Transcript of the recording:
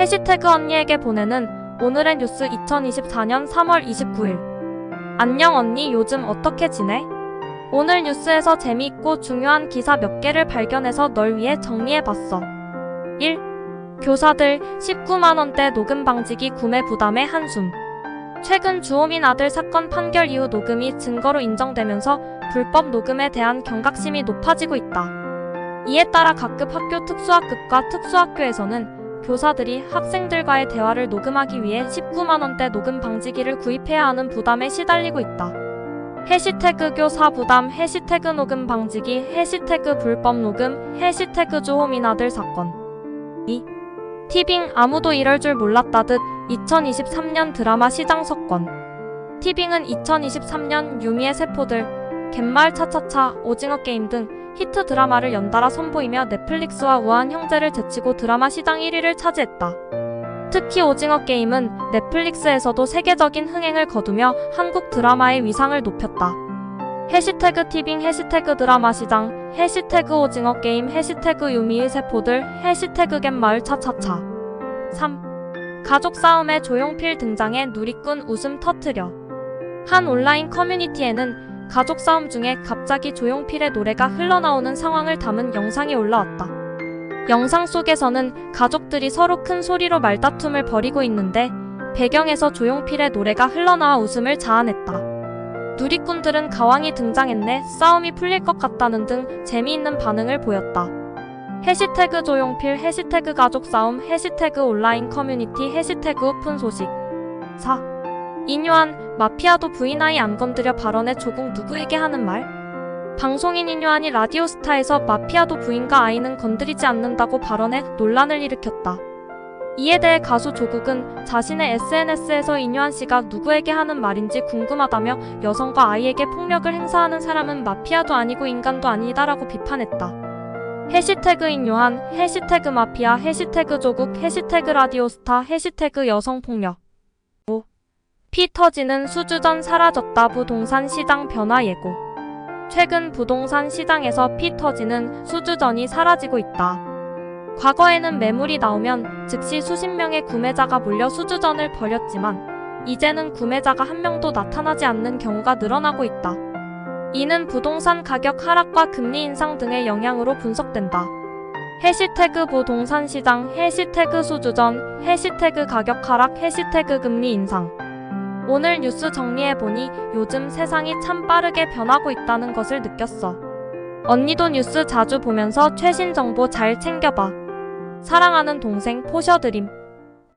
해시태그 언니에게 보내는 오늘의 뉴스 2024년 3월 29일. 안녕 언니 요즘 어떻게 지내? 오늘 뉴스에서 재미있고 중요한 기사 몇 개를 발견해서 널 위해 정리해봤어. 1. 교사들 19만원대 녹음 방지기 구매 부담에 한숨. 최근 주호민 아들 사건 판결 이후 녹음이 증거로 인정되면서 불법 녹음에 대한 경각심이 높아지고 있다. 이에 따라 각급 학교 특수학급과 특수학교에서는 교사들이 학생들과의 대화를 녹음하기 위해 19만원대 녹음 방지기를 구입해야 하는 부담에 시달리고 있다. 해시태그 교사 부담, 해시태그 녹음 방지기, 해시태그 불법 녹음, 해시태그 주호민 아들 사건. 2. 티빙 아무도 이럴 줄 몰랐다듯 2023년 드라마 시장 석권. 티빙은 2023년 유미의 세포들, 갯마을 차차차, 오징어 게임 등 히트 드라마를 연달아 선보이며 넷플릭스와 우아한 형제를 제치고 드라마 시장 1위를 차지했다. 특히 오징어 게임은 넷플릭스에서도 세계적인 흥행을 거두며 한국 드라마의 위상을 높였다. 해시태그 티빙 해시태그 드라마 시장 해시태그 오징어 게임 해시태그 유미의 세포들 해시태그 갯마을 차차차 3. 가족 싸움에 조용필 등장해 누리꾼 웃음 터트려 한 온라인 커뮤니티에는 가족 싸움 중에 갑자기 조용필의 노래가 흘러나오는 상황을 담은 영상이 올라왔다. 영상 속에서는 가족들이 서로 큰 소리로 말다툼을 벌이고 있는데 배경에서 조용필의 노래가 흘러나와 웃음을 자아냈다. 누리꾼들은 가왕이 등장했네, 싸움이 풀릴 것 같다는 등 재미있는 반응을 보였다. 해시태그 조용필, 해시태그 가족 싸움, 해시태그 온라인 커뮤니티, 해시태그 오픈 소식. 4. 인요한, 마피아도 부인 아이 안 건드려 발언에 조국 누구에게 하는 말? 방송인 인요한이 라디오스타에서 마피아도 부인과 아이는 건드리지 않는다고 발언해 논란을 일으켰다. 이에 대해 가수 조국은 자신의 SNS에서 인요한 씨가 누구에게 하는 말인지 궁금하다며 여성과 아이에게 폭력을 행사하는 사람은 마피아도 아니고 인간도 아니다라고 비판했다. 해시태그 인요한, 해시태그 마피아, 해시태그 조국, 해시태그 라디오스타, 해시태그 여성폭력 5. 피 터지는 수주전 사라졌다 부동산 시장 변화 예고 최근 부동산 시장에서 피 터지는 수주전이 사라지고 있다. 과거에는 매물이 나오면 즉시 수십 명의 구매자가 몰려 수주전을 벌였지만 이제는 구매자가 한 명도 나타나지 않는 경우가 늘어나고 있다. 이는 부동산 가격 하락과 금리 인상 등의 영향으로 분석된다. 해시태그 부동산 시장, 해시태그 수주전, 해시태그 가격 하락, 해시태그 금리 인상. 오늘 뉴스 정리해보니 요즘 세상이 참 빠르게 변하고 있다는 것을 느꼈어. 언니도 뉴스 자주 보면서 최신 정보 잘 챙겨봐. 사랑하는 동생 포셔드림.